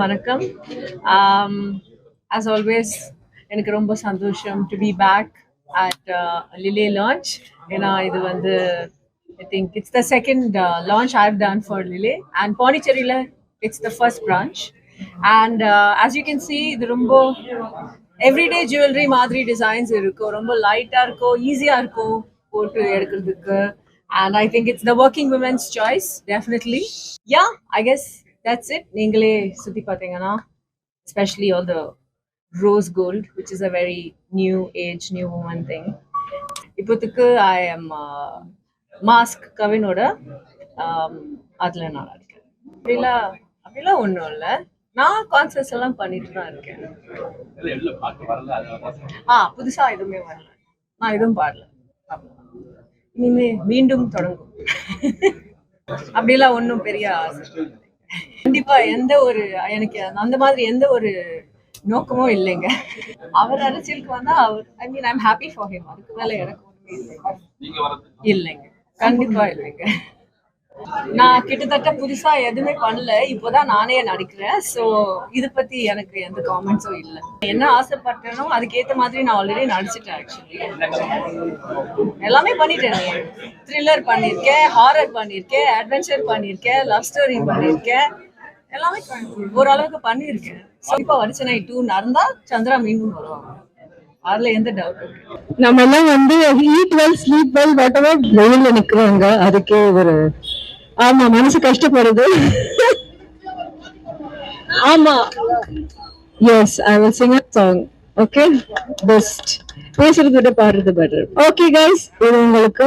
வணக்கம். As always எனக்கு ரொம்ப சந்தோஷம் to be back at Lile launch ஏன்னா இது வந்து I think it's the second launch I have done for Lile and பாண்டிச்சேரியில் it's the first branch and as you can see இது ரொம்ப எவ்ரிடே ஜுவல்லரி மாதிரி டிசைன்ஸ் இருக்கும். ரொம்ப லைட்டாக இருக்கும் ஈஸியாக இருக்கும் போட்டு எடுக்கிறதுக்கு. And I think it's the working women's choice definitely ya I guess that's it நீங்களே சுற்றி பார்த்தீங்கன்னா especially all the rose gold, which is a very new age, new woman thing. இப்போத்துக்கு ஐ எம் மாஸ்க் கவினோட அதில் நான் இருக்கேன். அப்படிலாம் அப்படிலாம் ஒன்றும் இல்லை. நான் கான்சர்ட்ஸ் எல்லாம் பண்ணிட்டு தான் இருக்கேன். ஆ புதுசா எதுவுமே வரல. நான் எதுவும் பாடல. இனிமே மீண்டும் தொடங்கும். அப்படிலாம் ஒன்றும் பெரிய ஆசை. கண்டிப்பா எந்த ஒரு எனக்கு அந்த மாதிரி எந்த ஒரு நோக்கமும் இல்லைங்க. அவர் அரசியலுக்கு வந்தா அவர் I mean I'm happy for him அதுக்கு மேல எனக்கு ஒண்ணுமே இல்லைங்க. இல்லைங்க. கண்டிப்பா இல்லைங்க. நான் கிட்டத்தட்ட புதுசா எதுவுமே பண்ணல. இப்போதான் நானே நடிக்கிறேன். ஸோ இதை பத்தி எனக்கு எந்த காமெண்ட்ஸும் இல்லை. என்ன ஆசைப்பட்டேனோ அதுக்கேத்த மாதிரி நான் ஆல்ரெடி நடிச்சிட்டேன் ஆக்சுவலி எல்லாமே பண்ணிட்டேன். த்ரில்லர் பண்ணியிருக்கேன் ஹாரர் பண்ணியிருக்கேன் அட்வென்ச்சர் பண்ணியிருக்கேன் லவ் ஸ்டோரி பண்ணியிருக்கேன் எல்லாமே ஓரளவுக்கு பண்ணியிருக்கேன் ஸோ இப்போ வரிசனை டூ நடந்தா சந்திரா மீண்டும் வருவாங்க அதுல எந்த டவுட் நம்ம எல்லாம் வந்து eat well sleep well whatever வெயில்ல நிக்கிறவங்க அதுக்கே ஒரு ஆமா மனசு கஷ்டப்படுது. ஆமா. Yes I will sing a song okay best பேசுறத விட பாடுறது பெட்டர் ஓகே கைஸ் இது உங்களுக்கு